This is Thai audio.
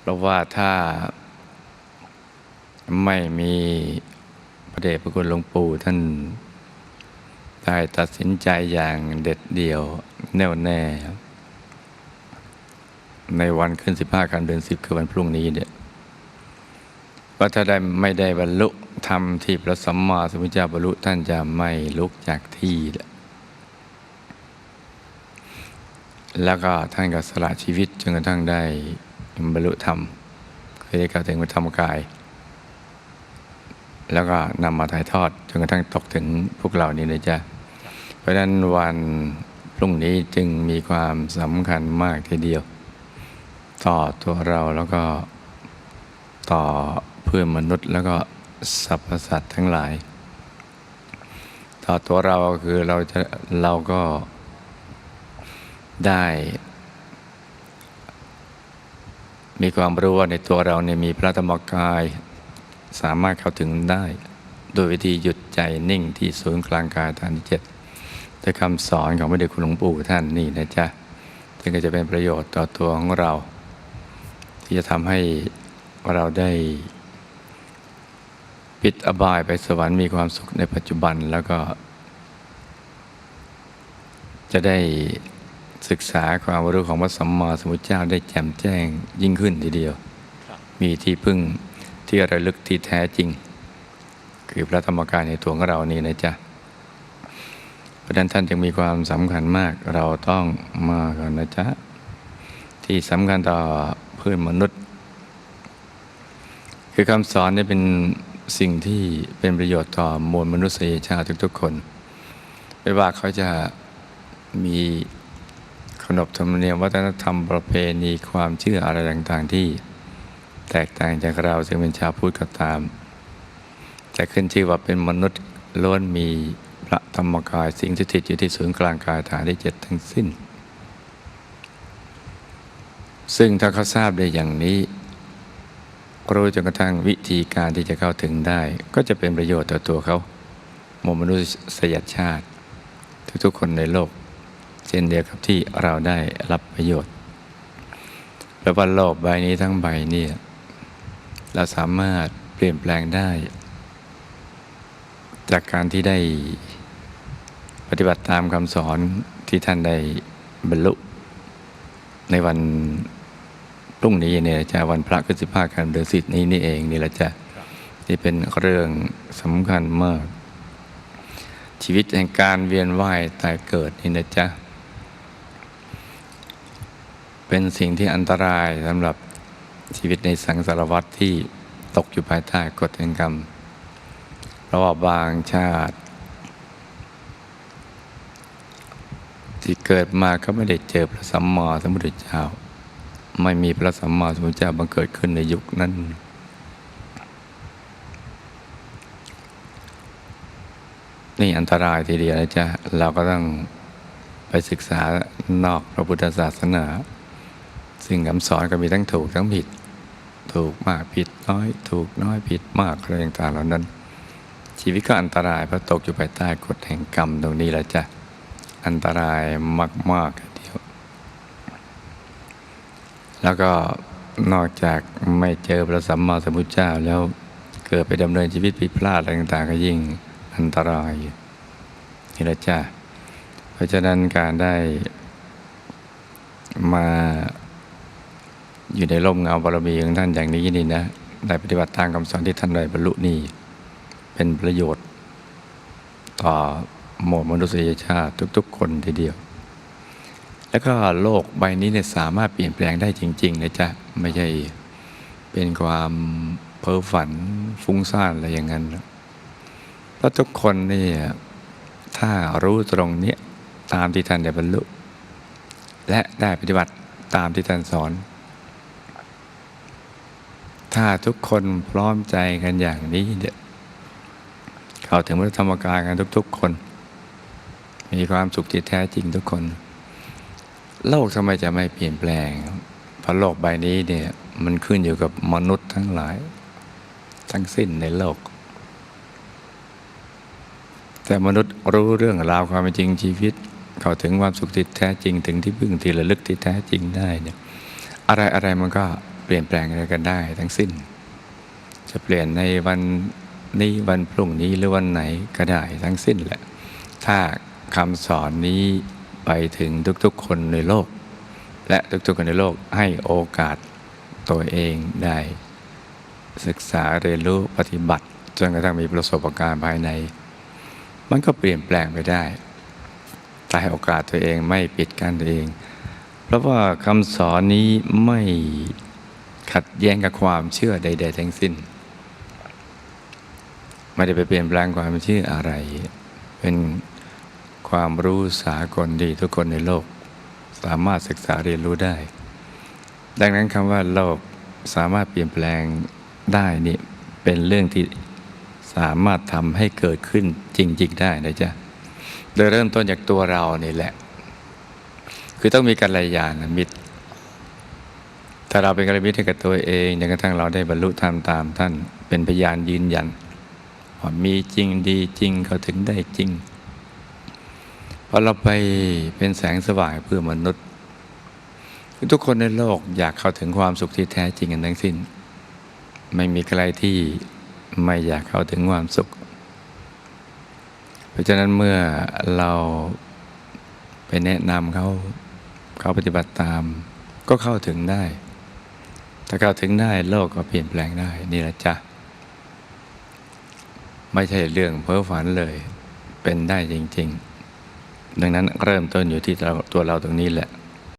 เพราะว่าถ้าไม่มีพระเดชพระคุณหลวงปู่ท่านได้ตัดสินใจอย่างเด็ดเดี่ยวแน่วแน่ ในวันขึ้นสิบห้ากันเดือนสิบคือวันพรุ่งนี้เนี่ยว่าถ้าได้ไม่ได้บรรลุธรรมที่พระสัมมาสัมพุทธเจ้าบรรลุท่านจะไม่ลุกจากที่ แล้วก็ท่านก็สละชีวิตจนกระทั่งได้ บรรลุธรรมคยได้กล่าวถึงพระธรรมกาย แล้วก็นำมาถ่ายทอดจนกระทั่งตกถึงพวกเรานี่นะจ๊ะเพราะฉะนั้นวันพรุ่งนี้จึงมีความสำคัญมากทีเดียว ต่อตัวเราแล้วก็ต่อเพื่อนมนุษย์แล้วก็สรรพสัตว์ทั้งหลาย ต่อตัวเราคือเราจะเราก็ได้ มีความรู้ว่าในตัวเราเนี่ยมีพระธรรมกาย สามารถเข้าถึงได้ โดยวิธีหยุดใจนิ่งที่ศูนย์กลางกายฐานที่เจ็ดด้วยคำสอนของพระเดชคุณหลวงปู่ท่านนี่นะจ๊ะซึ่งก็จะเป็นประโยชน์ต่อตัวของเรา ที่จะทำให้เราได้ปิดอบายไปสวรรค์มีความสุขในปัจจุบันแล้วก็ จะได้ ศึกษาความรู้ของพระสัมมาสัมพุทธเจ้าได้แจ่มแจ้งยิ่งขึ้นทีเดียว มีที่พึ่งที่ระลึกที่แท้จริง คือพระธรรมกายในตัวของเรานี่นะจ๊ะเพราะฉะนั้นท่านจึงมีความสำคัญมากเราต้องมากันนะจ๊ะ ที่สำคัญต่อเพื่อนมนุษย์ คือคำสอนนี่เป็นสิ่งที่เป็นประโยชน์ต่อมวลมนุษยชาติทุกๆคน ไม่ว่าเขาจะมีข นบธรรมเนียมวัฒนธรรมประเพณีความเชื่ออะไรต่างๆที่ แตกต่างจากเราซึ่งเป็นชาวพุทธก็ตาม แต่ขึ้นชื่อว่าเป็นมนุษย์ล้วนมีพระธรรมกายสิ่งที่ติดอยู่ที่ศูนย์กลางกายฐานที่เจ็ดทั้งสิ้น ซึ่งถ้าเขาทราบได้อย่างนี้รู้จนกระทั่งวิธีการที่จะเข้าถึงได้ ก็จะเป็นประโยชน์ต่อตัวเขามวลมนุษยชาติ ทุกๆคนในโลก เช่นเดียวกับที่เราได้รับประโยชน์แปลว่าโลกใบนี้ทั้งใบนี่เราสามารถเปลี่ยนแปลงได้ จากการที่ได้ปฏิบัติตามคำสอนที่ท่านได้บรรลุ ในวันพรุ่งนี้เนี่ยจะวันพระขึ้นสิบห้ากันเดือนสิบนี้นี่เองนี่แหละจะที่เป็นเรื่องสำคัญมาก ชีวิตแห่งการเวียนว่ายตายเกิดนี่นะจ๊ะ เป็นสิ่งที่อันตรายสำหรับชีวิตในสังสารวัฏที่ตกอยู่ภายใต้กฎแห่งกรรมเพราะว่าบางชาติ ที่เกิดมาก็ไม่ได้เจอพระสัมมาสัมพุทธเจ้า ไม่มีพระสัมมาสัมพุทธเจ้าบังเกิดขึ้นในยุคนั้นนี่อันตรายทีเดียวนะจ๊ะ เราก็ต้องไปศึกษานอกพระพุทธศาสนา ซึ่งคำสอนก็มีทั้งถูกทั้งผิด ถูกมากผิดน้อย ถูกน้อยผิดมากอะไรต่างๆเหล่านั้น ชีวิตก็อันตรายเพราะตกอยู่ภายใต้กฎแห่งกรรมตรงนี้แหละจ้ะอันตรายมากๆเดียว แล้วก็นอกจากไม่เจอพระสัมมาสัมพุทธเจ้าแล้วเกิดไปดำเนินชีวิตผิดพลาดอะไรต่างๆ ก็ยิ่งอันตรายนี่แหละจ้ะเพราะฉะนั้นการได้มา อยู่ในร่มเงาบารมีของท่านอย่างนี้นี่นะได้ปฏิบัติตามคำสอนที่ท่านได้บรรลุนี่เป็นประโยชน์ ต่อหมู่มนุษยชาติทุกๆ คนทีเดียว แล้วก็โลกใบนี้เนี่ยสามารถเปลี่ยนแปลงได้จริงๆนะจ๊ะไม่ใช่เป็นความเพ้อฝันฟุ้งซ่านอะไรอย่างนั้นเพราะทุกคนนี่ถ้ารู้ตรงนี้ตามที่ท่านได้บรรลุ และได้ปฏิบัติตามที่ท่านสอน ถ้าทุกคนพร้อมใจกันอย่างนี้เนี่ยเข้าถึงพระธรรมกายกันทุก ๆ คน มีความสุขที่แท้จริงทุกคน โลกทำไมจะไม่เปลี่ยนแปลงเพราะโลกใบนี้เนี่ยมันขึ้นอยู่กับมนุษย์ทั้งหลาย ทั้งสิ้นในโลก แต่มนุษย์รู้เรื่องราวความเป็นจริงชีวิต เข้าถึงความสุขที่แท้จริงถึงที่พึ่งที่ระลึกที่แท้จริงได้เนี่ยอะไรอะไรมันก็ ลี่ยนแปลงอะไรกันได้ทั้งสิ้น จะเปลี่ยนในวันนี้วันพรุ่งนี้หรือวันไหนก็ได้ทั้งสิ้นแหละ ถ้าคำสอนนี้ไปถึงทุกๆคนในโลก และทุกๆคนในโลกให้โอกาสตัวเองได้ ศึกษาเรียนรู้ปฏิบัติ จนกระทั่งมีประสบการณ์ภายใน มันก็เปลี่ยนแปลงไปได้แต่ให้โอกาสตัวเองไม่ปิดกั้นตัวเอง เพราะว่าคำสอนนี้ไม่ ขัดแย้งกับความเชื่อใด ๆ ทั้งสิ้น ไม่ได้ไปเปลี่ยนแปลงความเชื่ออะไร เป็นความรู้สากลดีทุกคนในโลก สามารถศึกษาเรียนรู้ได้ ดังนั้นคำว่าโลกสามารถเปลี่ยนแปลงได้นี่เป็นเรื่องที่สามารถทำให้เกิดขึ้นจริง ๆ ได้นะจ๊ะโดยเริ่มต้นจากตัวเรานี่แหละ คือต้องมีกัลยาณมิตร ถ้าเราเป็นกัลยาณมิตรให้กับตัวเองจนกระทั่งเราได้บรรลุธรรมตามท่านเป็นพยานยืนยันว่ามีจริงดีจริงเขาถึงได้จริงพอเราไปเป็นแสงสว่างเพื่อมนุษย์ ทุกคนในโลกอยากเข้าถึงความสุขที่แท้จริงกันทั้งสิ้น ไม่มีใครที่ไม่อยากเข้าถึงความสุข เพราะฉะนั้นเมื่อเราไปแนะนำเขาเขาปฏิบัติตาม ก็เข้าถึงได้ ถ้าเข้าถึงได้โลกก็เปลี่ยนแปลงได้ นี่แหละจ้ะ ไม่ใช่เรื่องเพ้อฝันเลย เป็นได้จริง ๆ ดังนั้นเริ่มต้นอยู่ที่ตัวเราตรงนี้แหละ